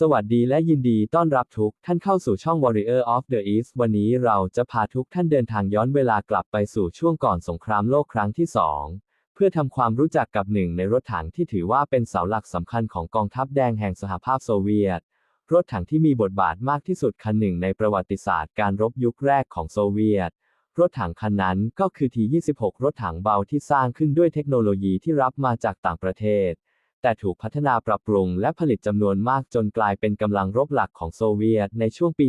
สวัสดีและยินดีต้อนรับทุกท่านเข้าสู่ช่อง Warrior of the East วันนี้เราจะพาทุกท่านเดินทางย้อนเวลากลับไปสู่ช่วงก่อนสงครามโลกครั้งที่สองเพื่อทำความรู้จักกับหนึ่งในรถถังที่ถือว่าเป็นเสาหลักสำคัญของกองทัพแดงแห่งสหภาพโซเวียต รถถังที่มีบทบาทมากที่สุดคันหนึ่งในประวัติศาสตร์การรบยุคแรกของโซเวียต รถถังคันนั้นก็คือ T26 รถถังเบาที่สร้างขึ้นด้วยเทคโนโลยีที่รับมาจากต่างประเทศ แต่ถูกพัฒนาปรับปรุงและผลิตจำนวนมากจนกลายเป็นกำลังรบหลักของโซเวียตในช่วงปี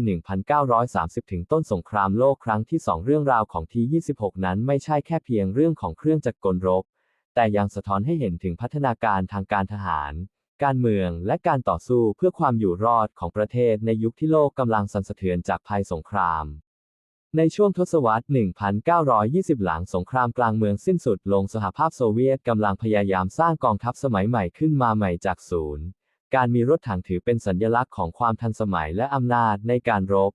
1930 ถึงต้นสงครามโลกครั้งที่2เรื่องราวของ T26 นั้นไม่ใช่แค่เพียงเรื่องของเครื่องจักรกลรบ แต่ยังสะท้อนให้เห็นถึงพัฒนาการทางการทหาร การเมืองและการต่อสู้เพื่อความอยู่รอดของประเทศในยุคที่โลกกำลังสั่นสะเทือนจากภัยสงคราม ในช่วงทศวรรษ 1920 หลังสงครามกลางเมืองสิ้นสุดลงสหภาพโซเวียตกำลังพยายามสร้างกองทัพสมัยใหม่ขึ้นมาใหม่จากศูนย์ การมีรถถังถือเป็นสัญลักษณ์ของความทันสมัยและอำนาจในการรบ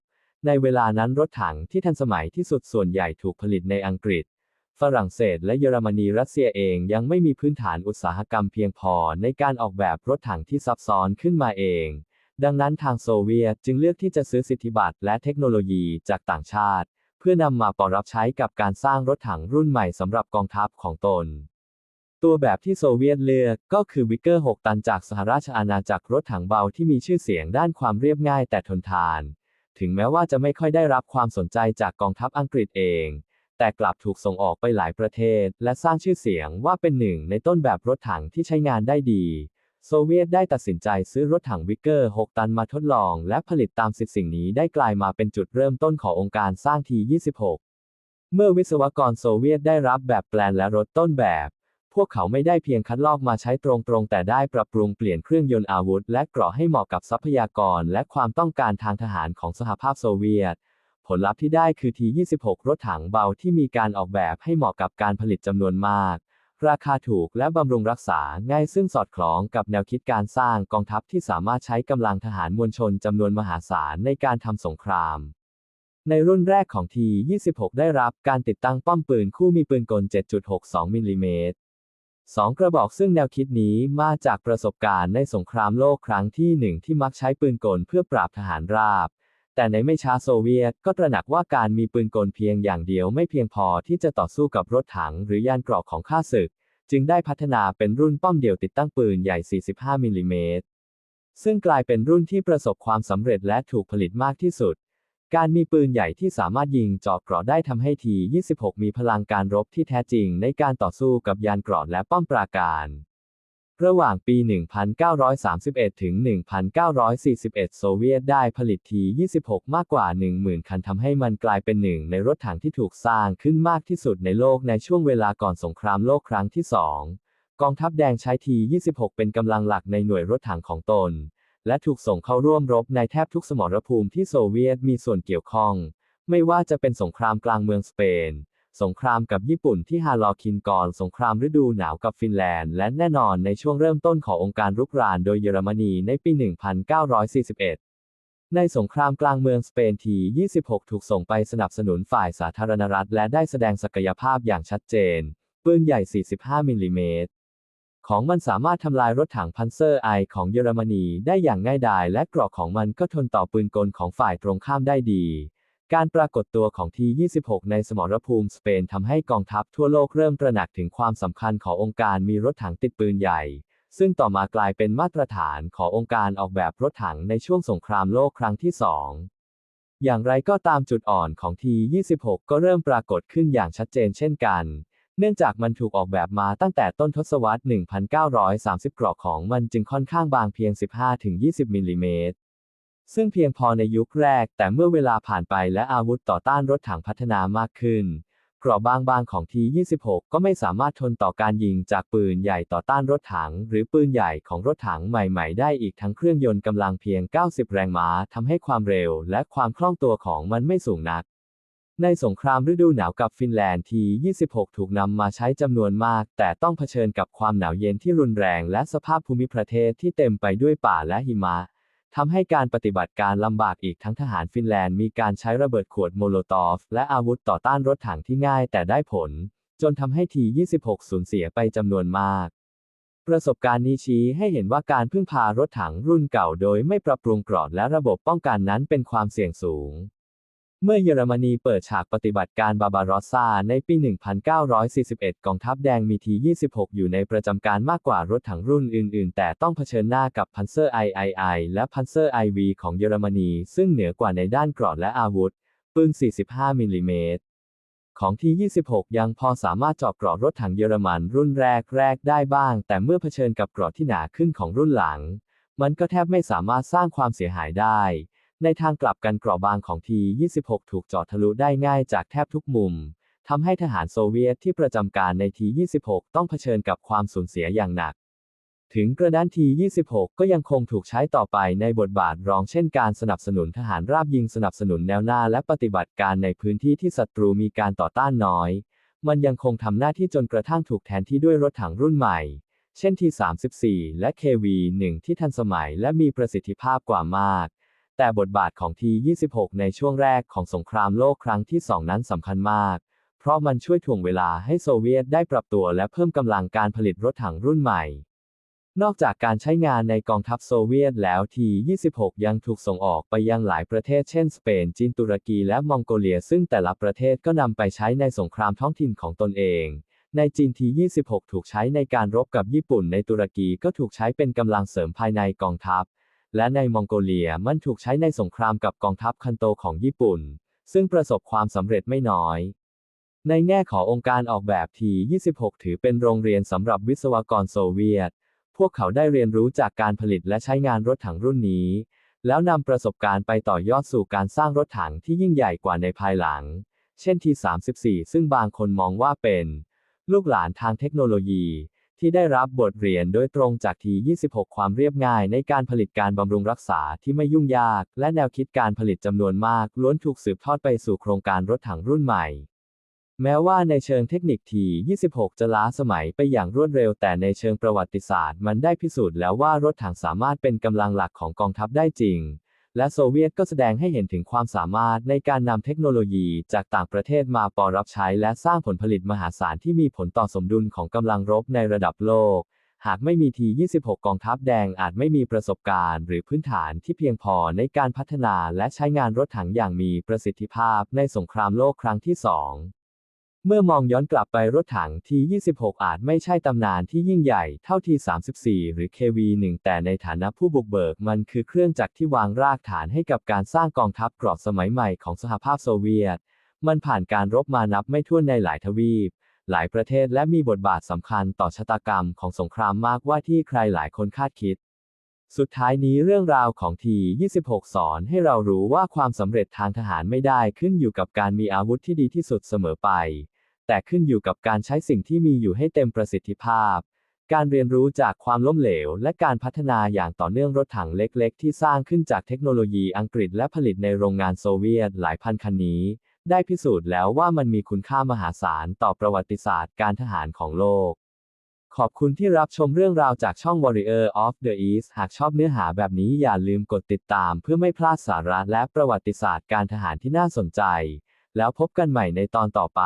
ในเวลานั้นรถถังที่ทันสมัยที่สุดส่วนใหญ่ถูกผลิตในอังกฤษ ฝรั่งเศสและเยอรมนีรัสเซียเองยังไม่มีพื้นฐานอุตสาหกรรมเพียงพอในการออกแบบรถถังที่ซับซ้อนขึ้นมาเอง ดังนั้นทางโซเวียตจึงเลือกที่จะซื้อสิทธิบัตรและเทคโนโลยีจากต่างชาติ เพื่อนำมาปรับใช้กับการสร้างรถถังรุ่นใหม่สำหรับกองทัพของตน ตัวแบบที่โซเวียตเลือกก็คือวิกเกอร์ 6 ตันจากสหราชอาณาจักรรถถังเบาที่มีชื่อเสียงด้านความเรียบง่ายแต่ทนทาน ถึงแม้ว่าจะไม่ค่อยได้รับความสนใจจากกองทัพอังกฤษเอง แต่กลับถูกส่งออกไปหลายประเทศ และสร้างชื่อเสียงว่าเป็นหนึ่งในต้นแบบรถถังที่ใช้งานได้ดี โซเวียตได้ตัดสินใจซื้อรถถังวิกเกอร์ 6 ตันมาทดลองและผลิตตามสิทธิสิ่งนี้ได้กลายมาเป็นจุดเริ่มต้นขององค์การสร้างที 26 เมื่อวิศวกรโซเวียตได้รับแบบแปลนและรถต้นแบบ พวกเขาไม่ได้เพียงคัดลอกมาใช้ตรงๆ แต่ได้ปรับปรุงเปลี่ยนเครื่องยนต์อาวุธ และเกราะให้เหมาะกับทรัพยากรและความต้องการทางทหารของสหภาพโซเวียต ผลลัพธ์ที่ได้คือ T26 รถถังเบาที่มีการออกแบบให้เหมาะกับการผลิตจำนวนมาก ราคาถูกและบำรุงรักษาง่ายซึ่งสอดคล้องกับแนวคิดการสร้างกองทัพที่สามารถใช้กำลังทหารมวลชนจำนวนมหาศาลในการทำสงคราม ในรุ่นแรกของ T26 ได้รับการติดตั้งป้อมปืนคู่มีปืนกล 7.62 มิลลิเมตรสองกระบอกซึ่งแนวคิดนี้มาจากประสบการณ์ในสงครามโลกครั้งที่หนึ่งที่มักใช้ปืนกลเพื่อปราบทหารราบ แต่ในไม่ช้าโซเวียตก็ตระหนักว่าการมีปืนกลเพียงอย่างเดียวไม่เพียงพอที่จะต่อสู้กับรถถังหรือยานเกราะของข้าศึก จึงได้พัฒนาเป็นรุ่นป้อมเดี่ยวติดตั้งปืนใหญ่ 45 มิลลิเมตร ซึ่งกลายเป็นรุ่นที่ประสบความสำเร็จและถูกผลิตมากที่สุด การมีปืนใหญ่ที่สามารถยิงเจาะเกราะได้ทำให้ที 26 มีพลังการรบที่แท้จริงในการต่อสู้กับยานเกราะและป้อมปราการ ระหว่างปี 1931 ถึง 1941 โซเวียตได้ผลิตที 26 มากกว่า 10,000 คันทำให้มันกลายเป็นหนึ่งในรถถังที่ถูกสร้างขึ้นมากที่สุดในโลกในช่วงเวลาก่อนสงครามโลกครั้งที่2กองทัพแดงใช้ที 26 เป็นกำลังหลักในหน่วยรถถังของตน และถูกส่งเข้าร่วมรบในแทบทุกสมรภูมิที่โซเวียตมีส่วนเกี่ยวข้อง ไม่ว่าจะเป็นสงครามกลางเมืองสเปน สงครามกับญี่ปุ่นที่ฮาลอคินกอนสงครามฤดูหนาวกับฟินแลนด์ และแน่นอนในช่วงเริ่มต้นขององค์การรุกรานโดยเยอรมนีในปี 1941ในสงครามกลางเมืองสเปนที 26 ถูกส่งไปสนับสนุนฝ่ายสาธารณรัฐ และได้แสดงศักยภาพอย่างชัดเจน ปืนใหญ่ 45 มิลลิเมตร ของมันสามารถทำลายรถถังพันเซอร์ไอของเยอรมนีได้อย่างง่ายดาย และเกราะของมันก็ทนต่อปืนกลของฝ่ายตรงข้ามได้ดี การปรากฏตัวของ T26 ในสมรภูมิสเปนทำให้กองทัพทั่วโลกเริ่มตระหนักถึงความสำคัญขององค์การมีรถถังติดปืนใหญ่ ซึ่งต่อมากลายเป็นมาตรฐานขององค์การออกแบบรถถังในช่วงสงครามโลกครั้งที่สองอย่างไรก็ตามจุดอ่อนของ T26 ก็เริ่มปรากฏขึ้นอย่างชัดเจนเช่นกัน เนื่องจากมันถูกออกแบบมาตั้งแต่ต้นทศวรรษ 1930 กราะของมันจึงค่อนข้างบางเพียง 15-20 มิลลิเมตร ซึ่งเพียงพอในยุคแรก แต่เมื่อเวลาผ่านไปและอาวุธต่อต้านรถถังพัฒนามากขึ้นเกราะบางๆของ T26 ก็ไม่สามารถทนต่อการยิงจากปืนใหญ่ต่อต้านรถถัง หรือปืนใหญ่ของรถถังใหม่ ๆ ได้อีกทั้งเครื่องยนต์กำลังเพียง 90 แรงม้าทำให้ความเร็วและความคล่องตัวของมันไม่สูงนัก ในสงครามฤดูหนาวกับฟินแลนด์ที 26 ถูกนำมาใช้จำนวนมาก แต่ต้องเผชิญกับความหนาวเย็นที่รุนแรงและสภาพภูมิประเทศที่เต็มไปด้วยป่าและหิมะ ทำให้การปฏิบัติการลำบากอีกทั้งทหารฟินแลนด์มีการใช้ระเบิดขวดโมโลตอฟ และอาวุธต่อต้านรถถังที่ง่ายแต่ได้ผล จนทำให้ที 26 สูญเสียไปจำนวนมาก ประสบการณ์นี้ชี้ให้เห็นว่าการพึ่งพารถถังรุ่นเก่าโดยไม่ปรับปรุงกรอบและระบบป้องกันนั้นเป็นความเสี่ยงสูง เมื่อเยอรมนีเปิดฉากปฏิบัติการบาบารอสซาในปี 1941 กองทัพแดงมีที 26 อยู่ในประจำการมากกว่ารถถังรุ่นอื่น ๆ แต่ต้องเผชิญหน้ากับพันเซอร์ III และพันเซอร์ IV ของเยอรมนี ซึ่งเหนือกว่าในด้านกรอดและอาวุธ ปืน 45 มิลลิเมตร ของที 26 ยังพอสามารถเจาะเกราะรถถังเยอรมันรุ่นแรกแรกได้บ้าง แต่เมื่อเผชิญกับเกราะที่หนาขึ้นของรุ่นหลัง มันก็แทบไม่สามารถสร้างความเสียหายได้ ในทางกลับกันเกราะบางของที 26 ถูกเจาะทะลุได้ง่ายจากแทบทุกมุมทำให้ทหารโซเวียตที่ประจำการในที 26 ต้องเผชิญกับความสูญเสียอย่างหนัก ถึงกระนั้นที 26 ก็ยังคงถูกใช้ต่อไปในบทบาทรองเช่นการสนับสนุนทหารราบยิงสนับสนุนแนวหน้าและปฏิบัติการในพื้นที่ที่ศัตรูมีการต่อต้านน้อย มันยังคงทำหน้าที่จนกระทั่งถูกแทนที่ด้วยรถถังรุ่นใหม่ เช่นที 34 และ KV1 ที่ทันสมัยและมีประสิทธิภาพกว่ามาก แต่บทบาทของที 26 ในช่วงแรกของสงครามโลกครั้งที่ 2 นั้นสำคัญมาก เพราะมันช่วยถ่วงเวลาให้โซเวียตได้ปรับตัวและเพิ่มกำลังการผลิตรถถังรุ่นใหม่ นอกจากการใช้งานในกองทัพโซเวียตแล้วที 26 ยังถูกส่งออกไปยังหลายประเทศเช่นสเปน จีน ตุรกี และมองโกเลีย ซึ่งแต่ละประเทศก็นำไปใช้ในสงครามท้องถิ่นของตนเองในจีนที 26 ถูกใช้ในการรบกับญี่ปุ่น ในตุรกีก็ถูกใช้เป็นกำลังเสริมภายในกองทัพ และในมองโกเลียมันถูกใช้ในสงครามกับกองทัพคันโตของญี่ปุ่น ซึ่งประสบความสำเร็จไม่น้อย ในแง่ขององค์การออกแบบที 26 ถือเป็นโรงเรียนสำหรับวิศวกรโซเวียต พวกเขาได้เรียนรู้จากการผลิตและใช้งานรถถังรุ่นนี้ แล้วนำประสบการณ์ไปต่อยอดสู่การสร้างรถถังที่ยิ่งใหญ่กว่าในภายหลัง เช่นที 34 ซึ่งบางคนมองว่าเป็น ลูกหลานทางเทคโนโลยี ที่ได้รับบทเรียนโดยตรงจากที 26 ความเรียบง่ายในการผลิตการบำรุงรักษาที่ไม่ยุ่งยาก และแนวคิดการผลิตจำนวนมาก ล้วนถูกสืบทอดไปสู่โครงการรถถังรุ่นใหม่ แม้ว่าในเชิงเทคนิคที 26 จะล้าสมัยไปอย่างรวดเร็ว แต่ในเชิงประวัติศาสตร์ มันได้พิสูจน์แล้วว่ารถถังสามารถเป็นกำลังหลักของกองทัพได้จริง และโซเวียตก็แสดงให้เห็นถึงความสามารถในการนำเทคโนโลยีจากต่างประเทศมาปอรับใช้และสร้างผลผลิตมหาศาลที่มีผลต่อสมดุลของกำลังรบในระดับโลก หากไม่มีที 26 กองทัพแดงอาจไม่มีประสบการณ์ หรือพื้นฐานที่เพียงพอในการพัฒนาและใช้งานรถถังอย่างมีประสิทธิภาพในสงครามโลกครั้งที่สอง เมื่อมองย้อนกลับไปรถถังที26 อาจไม่ใช่ตำนานที่ยิ่งใหญ่เท่าที34 หรือ KV1 แต่ในฐานะผู้บุกเบิกมันคือเครื่องจักรที่วางรากฐานให้กับการสร้างกองทัพกรอบสมัยใหม่ของสหภาพโซเวียต มันผ่านการรบมานับไม่ถ้วนในหลายทวีป หลายประเทศและมีบทบาทสำคัญต่อชะตากรรมของสงครามมากว่าที่ใครหลายคนคาดคิด สุดท้ายนี้เรื่องราวของที26 สอนให้เรารู้ว่าความสำเร็จทางทหารไม่ได้ขึ้นอยู่กับการมีอาวุธที่ดีที่สุดเสมอไป แต่ขึ้นอยู่กับการใช้สิ่งที่มีอยู่ให้เต็มประสิทธิภาพ การเรียนรู้จากความล้มเหลว และการพัฒนาอย่างต่อเนื่องรถถังเล็กๆ ที่สร้างขึ้นจากเทคโนโลยีอังกฤษและผลิตในโรงงานโซเวียตหลายพันคันนี้ ได้พิสูจน์แล้วว่ามันมีคุณค่ามหาศาลต่อประวัติศาสตร์การทหารของโลก ขอบคุณที่รับชมเรื่องราวจากช่อง Warrior of the East หากชอบเนื้อหาแบบนี้อย่าลืมกดติดตามเพื่อไม่พลาดสาระและประวัติศาสตร์การทหารที่น่าสนใจ แล้วพบกันใหม่ในตอนต่อไป